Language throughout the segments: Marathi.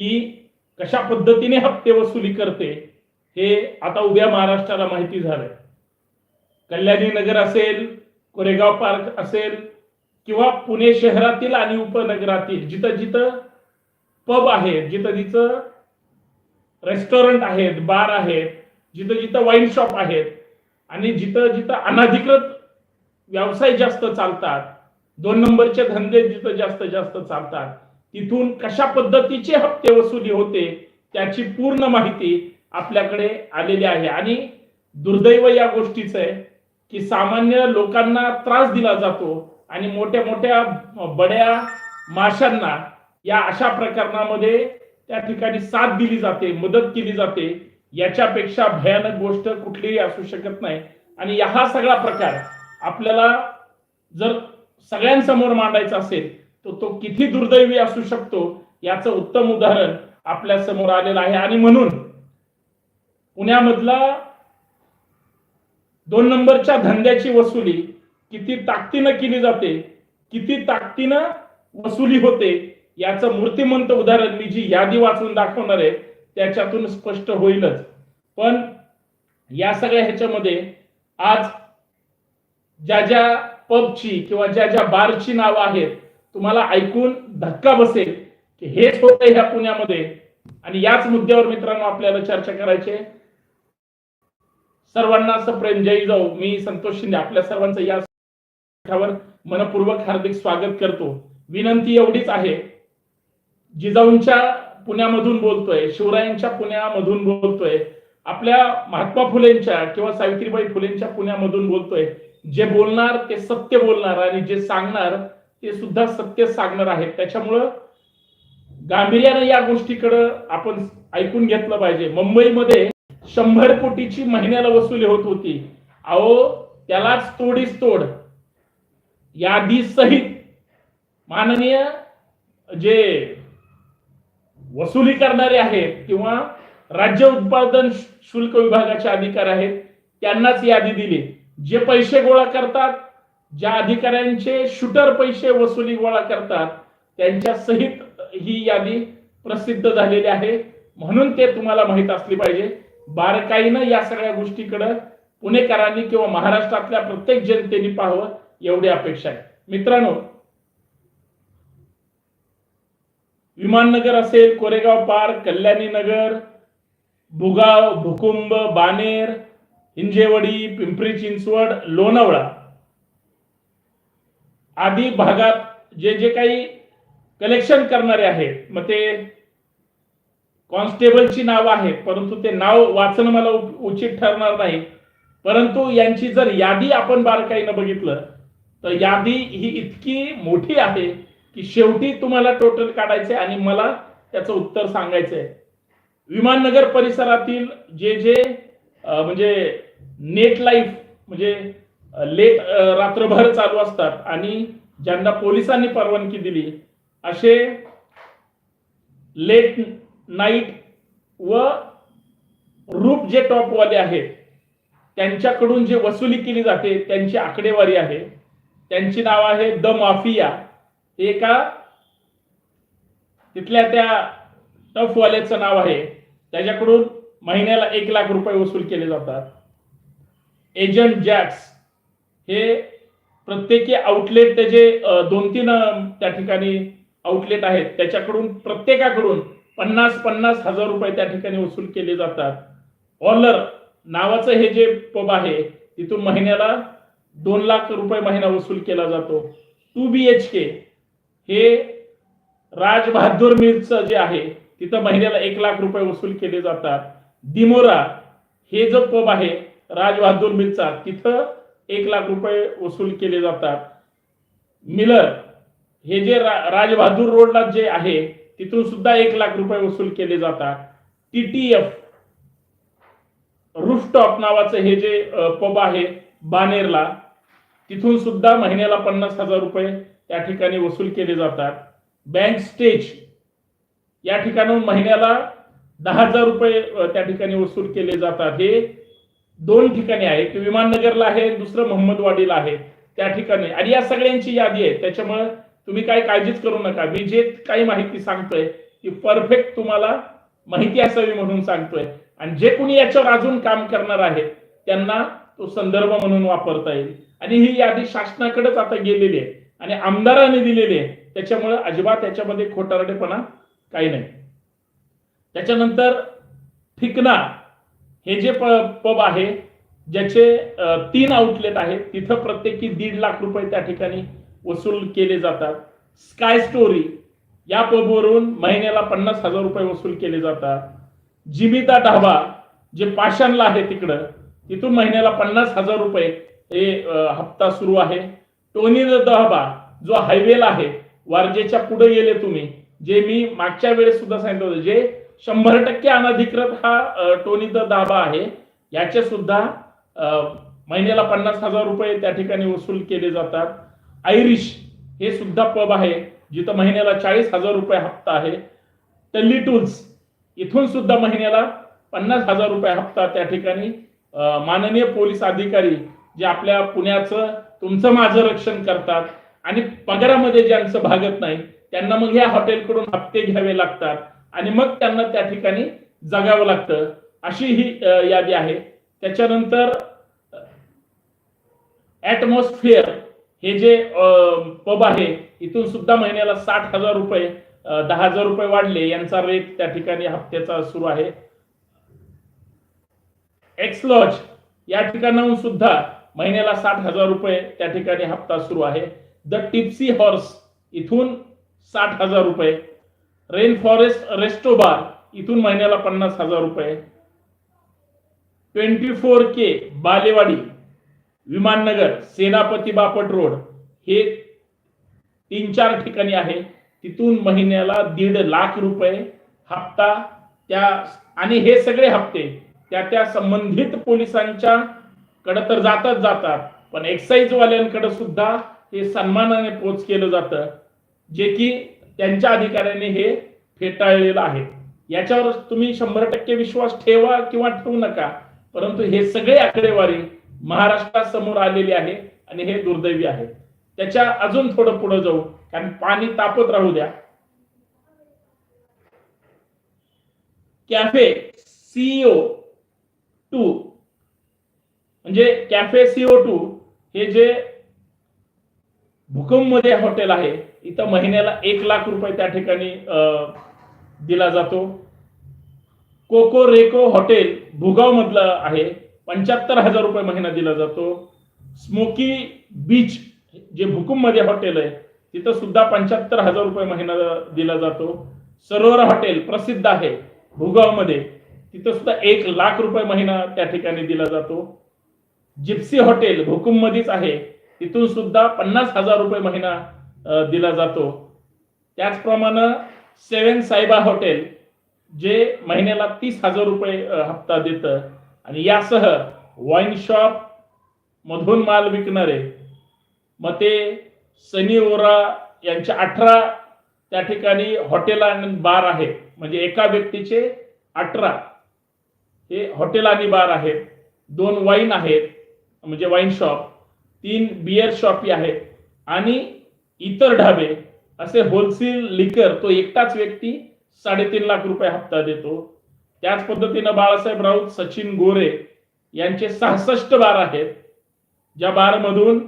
ती कशा पद्धतीने हप्ते वसुली करते हे आता उद्या महाराष्ट्राला माहिती झालंय. कल्याणी नगर असेल कोरेगाव पार्क असेल किंवा पुणे शहरातील आणि उपनगरातील जिथं जिथं पब आहेत जिथं जिथं रेस्टॉरंट आहेत बार आहेत जिथं जिथं वाईन शॉप आहेत आणि जिथं जिथं अनाधिकृत व्यवसाय जास्त चालतात दोन नंबरचे धंदे जिथं जास्त जास्त चालतात तिथून कशा पद्धतीचे हप्ते वसुली होते त्याची पूर्ण माहिती आपल्याकडे आलेली आहे. आणि दुर्दैव या गोष्टीचं आहे की सामान्य लोकांना त्रास दिला जातो आणि मोठ्या मोठ्या बड्या माशांना या अशा प्रकरणामध्ये त्या ठिकाणी साथ दिली जाते मदत केली जाते. याच्यापेक्षा भयानक गोष्ट कुठलीही असू शकत नाही. आणि हा सगळा प्रकार आपल्याला जर सगळ्यांसमोर मांडायचा असेल तो तो किती दुर्दैवी असू शकतो याचं उत्तम उदाहरण आपल्यासमोर आलेलं आहे. आणि म्हणून पुण्यामधला दोन नंबरच्या धंद्याची वसुली किती ताकदीनं केली जाते किती ताकदीनं वसुली होते याचं मूर्तिमंत उदाहरण मी जी यादी वाचून दाखवणार आहे त्याच्यातून स्पष्ट होईलच. पण या सगळ्या ह्याच्यामध्ये आज ज्या ज्या पबची किंवा ज्या ज्या बारची नावं आहेत तुम्हाला ऐकून धक्का बसेल की हेच होतंय ह्या पुण्यामध्ये. आणि याच मुद्द्यावर मित्रांनो आपल्याला चर्चा करायची सर्वांना असं जय जाऊ. मी संतोष शिंदे आपल्या सर्वांचं या मनपूर्वक हार्दिक स्वागत करतो. विनंती एवढीच आहे. जिजाऊंच्या पुण्यामधून बोलतोय शिवरायांच्या पुण्यामधून बोलतोय आपल्या महात्मा फुलेंच्या किंवा सावित्रीबाई फुलेंच्या पुण्यामधून बोलतोय. जे बोलणार ते सत्य बोलणार आणि जे सांगणार ते सुद्धा सत्य सांगणार आहेत. त्याच्यामुळं गांभीर्यानं या गोष्टीकडं आपण ऐकून घेतलं पाहिजे. मुंबईमध्ये शंभर कोटीची महिन्याला वसुली होत होती. अहो त्यालाच तोडीस तोड. यादी सहित माननीय जे वसुली करणारे आहेत किंवा राज्य उत्पादन शुल्क विभागाचे अधिकार आहेत त्यांनाच यादी दिली. जे पैसे गोळा करतात ज्या अधिकाऱ्यांचे शूटर पैसे वसुली गोळा करतात त्यांच्या सहित ही यादी प्रसिद्ध झालेली आहे. म्हणून ते तुम्हाला माहीत असली पाहिजे. बारकाईनं या सगळ्या गोष्टीकडे पुणेकरांनी किंवा महाराष्ट्रातल्या प्रत्येक जनतेने पाहावं एवढी अपेक्षा आहे. मित्रांनो विमाननगर असेल कोरेगाव पार्क कल्याणी नगर भुगाव भुकुंब बानेर हिंजेवडी पिंपरी चिंचवड लोणावळा. आदी भागात जे जे काही कलेक्शन करणारे आहेत मग ते कॉन्स्टेबलची नावं आहेत परंतु ते नाव वाचणं मला उचित ठरणार नाही. परंतु यांची जर यादी आपण बारकाईनं बघितलं तर यादी ही इतकी मोठी आहे की शेवटी तुम्हाला टोटल काढायचे आणि मला त्याचं उत्तर सांगायचं आहे विमाननगर परिसरातील जे जे म्हणजे नेट लाईफ म्हणजे लेट रात्रभर चालू असतात आणि ज्यांना पोलिसांनी परवानगी दिली असे लेट नाईट व रूप जे टॉपवाले आहेत त्यांच्याकडून जे वसुली केली जाते त्यांची आकडेवारी आहे. त्यांची नाव आहे द माफिया. हे एका तिथल्या त्या टफवाल्याचं नाव आहे. त्याच्याकडून महिन्याला एक लाख रुपये वसूल केले जातात. एजंट जॅक्स. हे प्रत्येकी आउटलेट त्याचे दोन तीन त्या ठिकाणी आउटलेट आहेत त्याच्याकडून प्रत्येकाकडून पन्नास पन्नास हजार रुपये त्या ठिकाणी वसूल केले जातात. ऑलर नावाचं हे जे पब आहे तिथून महिन्याला दोन लाख रुपये महिना वसूल केला जातो. टू बी एच के हे राज बहादूर मिलचं जे आहे तिथं महिन्याला एक लाख रुपये वसूल केले जातात. दिमोरा हे जो पब आहे राज बहादूर मिरचा तिथं एक लाख रुपये वसूल केले जातात. मिलर हे जे रा- राजबहादूर रोडला जे आहे तिथून सुद्धा एक लाख रुपये वसूल केले जातात. टीटीएफ रूफटॉप नावाचं हे जे पब आहे बानेरला तिथून सुद्धा महिन्याला पन्नास हजार रुपये त्या ठिकाणी वसूल केले जातात. बँक स्टेज या ठिकाणाहून महिन्याला दहा हजार रुपये त्या ठिकाणी वसूल केले जातात. हे दोन ठिकाणी आहे. एक विमाननगरला आहे दुसरं मोहम्मदवाडीला आहे. त्या ठिकाणी. आणि या सगळ्यांची यादी आहे. त्याच्यामुळे तुम्ही काही काळजीच करू नका. मी जे काही माहिती सांगतोय ती परफेक्ट तुम्हाला माहिती असावी म्हणून सांगतोय. आणि जे कोणी याच्यावर अजून काम करणार आहे त्यांना तो संदर्भ म्हणून वापरता येईल. आणि ही यादी शासनाकडेच आता गेलेली आहे. आणि आमदारांनी दिलेली आहे. त्याच्यामुळे अजिबात याच्यामध्ये खोटारडेपणा काही नाही. त्याच्यानंतर ठिकना हे जे पब आहे ज्याचे तीन आउटलेट आहेत तिथं प्रत्येकी दीड लाख रुपये त्या ठिकाणी वसूल केले जातात. स्काय स्टोरी या पबवरून महिन्याला पन्नास हजार रुपये वसूल केले जातात. जिमिता ढाबा जे पाषाणला आहे तिकडं तिथून महिन्याला पन्नास हजार रुपये हे हप्ता सुरू आहे. टोनी ढाबा जो हायवेला आहे वारजेच्या पुढे गेले तुम्ही जे मी मागच्या वेळेस सुद्धा सांगितलं होतं जे शंभर टक्के अनधिकृत हा टोनी द दाबा आहे. याचे सुद्धा महिन्याला पन्नास हजार रुपये त्या ठिकाणी वसूल केले जातात. आयरिश हे सुद्धा पब आहे जिथं महिन्याला चाळीस हजार रुपये हप्ता आहे. टल्ली टूल्स इथून सुद्धा महिन्याला पन्नास हजार रुपये हप्ता त्या ठिकाणी माननीय पोलीस अधिकारी जे आपल्या पुण्याचं तुमचं माझं रक्षण करतात आणि पगारामध्ये ज्यांचं भागत नाही त्यांना मग ह्या हॉटेलकडून हप्ते घ्यावे लागतात. आणि मग त्यांना त्या ठिकाणी जगावं लागतं. अशी ही यादी आहे. त्याच्यानंतर ऍटमॉस्फिअर हे जे पब आहे इथून सुद्धा महिन्याला साठ हजार रुपये दहा हजार रुपये वाढले. यांचा रेट त्या ठिकाणी हप्त्याचा सुरू आहे. एक्स लॉज या ठिकाणाहून सुद्धा महिन्याला साठ हजार रुपये त्या ठिकाणी हप्ता सुरू आहे. द टिप्सी हॉर्स इथून साठ हजार रुपये रेन फॉरेस्ट रेस्टोबार इथून महिन्याला पन्नास हजार रुपये. Twenty four K Balewadi Vimannagar Senapati Bapat road हे तीन चार ठिकाणी आहे. तिथून महिन्याला दीड लाख रुपये हप्ता त्या आणि हे सगळे हप्ते त्या त्या संबंधित पोलिसांच्या कडे तर जातात जातात पण एक्साईज वाल्यांकडे सुद्धा हे सन्मानाने पोच केलं जातं. जे की त्यांच्या अधिकाऱ्याने हे फेटाळलेलं आहे. याच्यावर तुम्ही शंभर टक्के विश्वास ठेवा किंवा ठेवू नका. परंतु हे सगळे आकडेवारी महाराष्ट्रासमोर आलेली आहे आणि हे दुर्दैवी आहे. त्याच्या अजून थोडं पुढे जाऊ कारण पाणी तापत राहू द्या. कॅफे सीओ टू म्हणजे कॅफे सीओ टू हे जे भूकंपमध्ये हॉटेल आहे इथं महिन्याला एक लाख रुपये त्या ठिकाणी दिला जातो. कोको रेको हॉटेल भुगाव मधलं आहे. पंच्याहत्तर हजार रुपये महिना दिला जातो. स्मोकी बीच जे भूकंपमध्ये हॉटेल आहे तिथं सुद्धा पंच्याहत्तर हजार रुपये महिना दिला जातो. सरोवर हॉटेल प्रसिद्ध आहे भुगावमध्ये तिथं सुद्धा एक लाख रुपये महिना त्या ठिकाणी दिला जातो. जिप्सी हॉटेल भूकंप मध्येच आहे. तिथून सुद्धा पन्नास हजार रुपये महिना दिला जातो. त्याचप्रमाणे सेवन साईबा हॉटेल जे महिन्याला तीस हजार रुपये हप्ता देतं. आणि यासह वाईन शॉप मधून माल विकणारे मग ते सनी ओरा यांच्या अठरा त्या ठिकाणी हॉटेल आणि बार आहेत म्हणजे एका व्यक्तीचे अठरा हे हॉटेल आणि बार आहेत. दोन वाईन आहेत म्हणजे वाईन शॉप तीन बियर शॉपी आहेत. आणि इतर ढाबे असे होलसेल लिकर तो एकटाच व्यक्ती साडेतीन लाख रुपये हप्ता देतो. त्याच पद्धतीनं बाळासाहेब राऊत सचिन गोरे यांचे सहासष्ट बार आहेत. ज्या बारमधून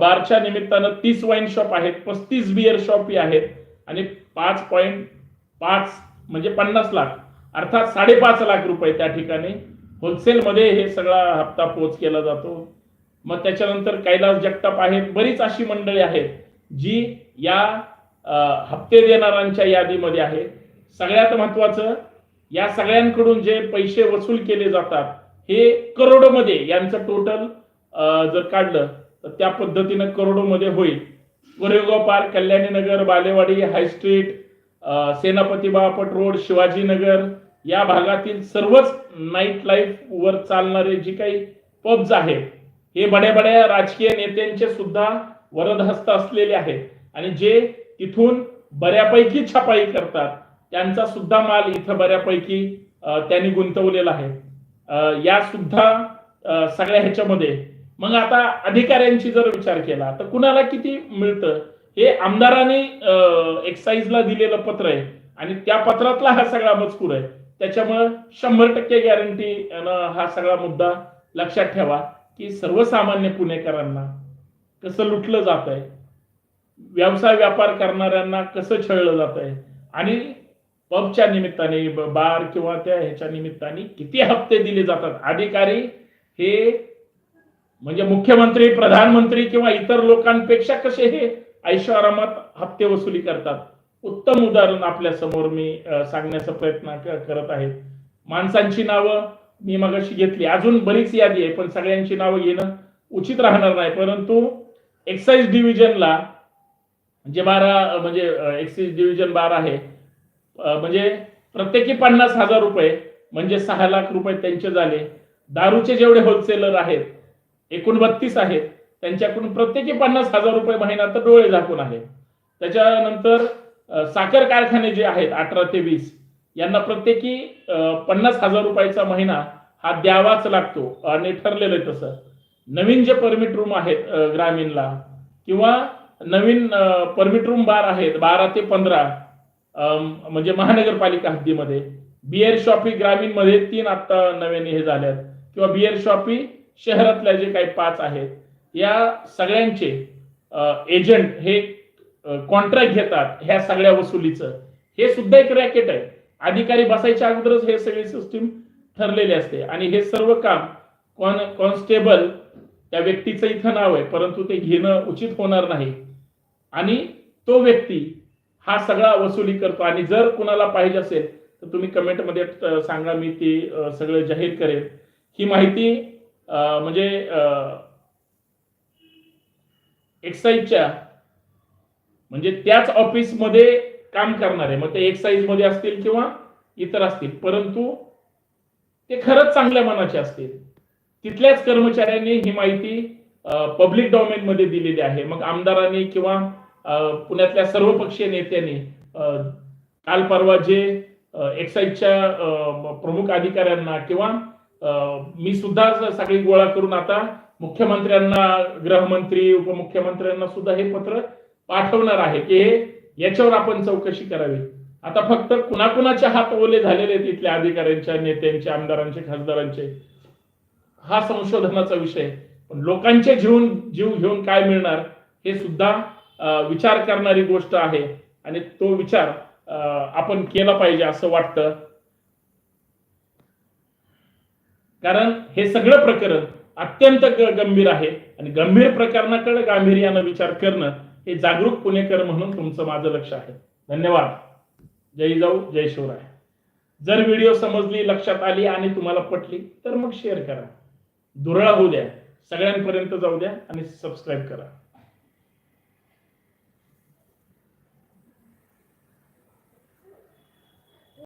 बारच्या निमित्तानं तीस वाईन शॉप आहेत पस्तीस बियर शॉपी आहेत आणि पाच पॉईंट पाच म्हणजे पन्नास लाख अर्थात साडेपाच लाख रुपये त्या ठिकाणी होलसेलमध्ये हे सगळा हप्ता पोच केला जातो. मग त्याच्यानंतर कैलास जगताप आहेत बरीच अशी मंडळी आहेत जी या हप्ते देणाऱ्यांच्या यादीमध्ये आहे सगळ्यात महत्वाचं या सगळ्यांकडून जे पैसे वसूल केले जातात हे करोडोमध्ये यांचं टोटल जर काढलं तर त्या पद्धतीनं करोडोमध्ये होईल. Koregaon park Kalyani Nagar Balewadi high street Senapati Bapat road Shivajinagar या भागातील सर्वच नाईट लाईफ वर चालणारे जी काही पब्ज आहेत हे बड्या बड्या राजकीय नेत्यांचे सुद्धा वरदहस्त असलेले आहेत. आणि जे तिथून बऱ्यापैकी छपाई करतात त्यांचा सुद्धा माल इथं बऱ्यापैकी त्यांनी गुंतवलेला आहे. या सुद्धा सगळ्या ह्याच्यामध्ये. मग आता अधिकाऱ्यांची जर विचार केला तर कुणाला किती मिळतं? हे आमदारांनी एक्साईजला दिलेलं पत्र आहे. आणि त्या पत्रातला हा सगळा मजकूर आहे. त्याच्यामुळं शंभर टक्के गॅरंटी हा सगळा मुद्दा लक्षात ठेवा. की सर्वसामान्य पुणेकरांना कसं लुटलं जात आहे व्यवसाय व्यापार करणाऱ्यांना कसं छळलं जात आहे आणि पबच्या निमित्ताने बार किंवा त्या ह्याच्या निमित्ताने किती हप्ते दिले जातात? अधिकारी हे म्हणजे मुख्यमंत्री प्रधानमंत्री किंवा इतर लोकांपेक्षा कसे हे ऐशोआरामात हप्ते वसुली करतात? उत्तम उदाहरण आपल्यासमोर मी सांगण्याचा सांगण्याचा प्रयत्न करत आहे. माणसांची नावं मी मगाशी घेतली. अजून बरीच यादी आहे पण सगळ्यांची नावं घेणं उचित राहणार नाही. परंतु एक्साईज डिव्हिजनला जे बारा म्हणजे एक्साईज डिव्हिजन बारा आहे म्हणजे प्रत्येकी पन्नास हजार रुपये म्हणजे सहा लाख रुपये त्यांचे झाले. दारूचे जेवढे होलसेलर आहेत एकूण बत्तीस आहेत त्यांच्याकडून प्रत्येकी पन्नास हजार रुपये महिना तर डोळे झाकून आहे. त्याच्यानंतर साखर कारखाने जे आहेत अठरा ते वीस यांना प्रत्येकी पन्नास हजार रुपयाचा महिना हा द्यावाच लागतो आणि ठरलेलं आहे तसं. नवीन जे परमिट रूम आहेत ग्रामीणला किंवा नवीन परमिट रूम बार आहेत बारा ते पंधरा म्हणजे महानगरपालिका हद्दीमध्ये. बिअर शॉपी ग्रामीणमध्ये तीन आता नव्याने हे झाल्यात. किंवा बिअर शॉपी शहरातल्या जे काही पाच आहेत या सगळ्यांचे एजंट हे कॉन्ट्रॅक्ट घेतात ह्या सगळ्या वसुलीचं. हे सुद्धा एक रॅकेट आहे. अधिकारी बसायच्या अगोदरच हे सगळी सिस्टीम ठरलेली असते. आणि हे सर्व काम कॉन कॉन्स्टेबल त्या व्यक्तीचं इथं नाव आहे परंतु ते घेणं उचित होणार नाही. आणि तो व्यक्ती हा सगळा वसुली करतो. आणि जर कुणाला पाहिजे असेल तर तुम्ही कमेंटमध्ये सांगा मी ती सगळं जाहीर करेन. ही माहिती म्हणजे एक्साईजच्या म्हणजे त्याच ऑफिसमध्ये काम करणारे. मग ते एक्साईजमध्ये असतील किंवा इतर असतील. परंतु ते खरंच चांगल्या मनाचे असतील. तिथल्याच कर्मचाऱ्यांनी ही माहिती पब्लिक डॉमेन मध्ये दिलेली आहे. मग आमदारांनी किंवा पुण्यातल्या सर्वपक्षीय नेत्यांनी काल परवा जे एक्साईजच्या प्रमुख अधिकाऱ्यांना किंवा मी सुद्धा सगळी गोळा करून आता मुख्यमंत्र्यांना गृहमंत्री उपमुख्यमंत्र्यांना सुद्धा हे पत्र पाठवणार आहे की हे याच्यावर आपण चौकशी करावी. आता फक्त कुणाकुणाचे हात ओले झालेले आहेत इथल्या अधिकाऱ्यांच्या नेत्यांचे आमदारांचे खासदारांचे. हा संशोधनाचा विषय. पण लोकांचे जीवन जीव घेऊन काय मिळणार हे सुद्धा विचार करणारी गोष्ट आहे. आणि तो विचार आपण केला पाहिजे असं वाटतं. कारण हे सगळं प्रकरण अत्यंत गंभीर आहे. आणि गंभीर प्रकरणाकडे गांभीर्यानं विचार करणं हे जागरूक पुणेकर म्हणून तुमचं माझं लक्ष आहे. धन्यवाद. जय जाऊ जय शिवराय. जर व्हिडिओ समजली लक्षात आली आणि तुम्हाला पटली तर मग शेअर करा. दुरळा होऊ द्या. सगळ्यांपर्यंत जाऊ द्या आणि सबस्क्राईब करा.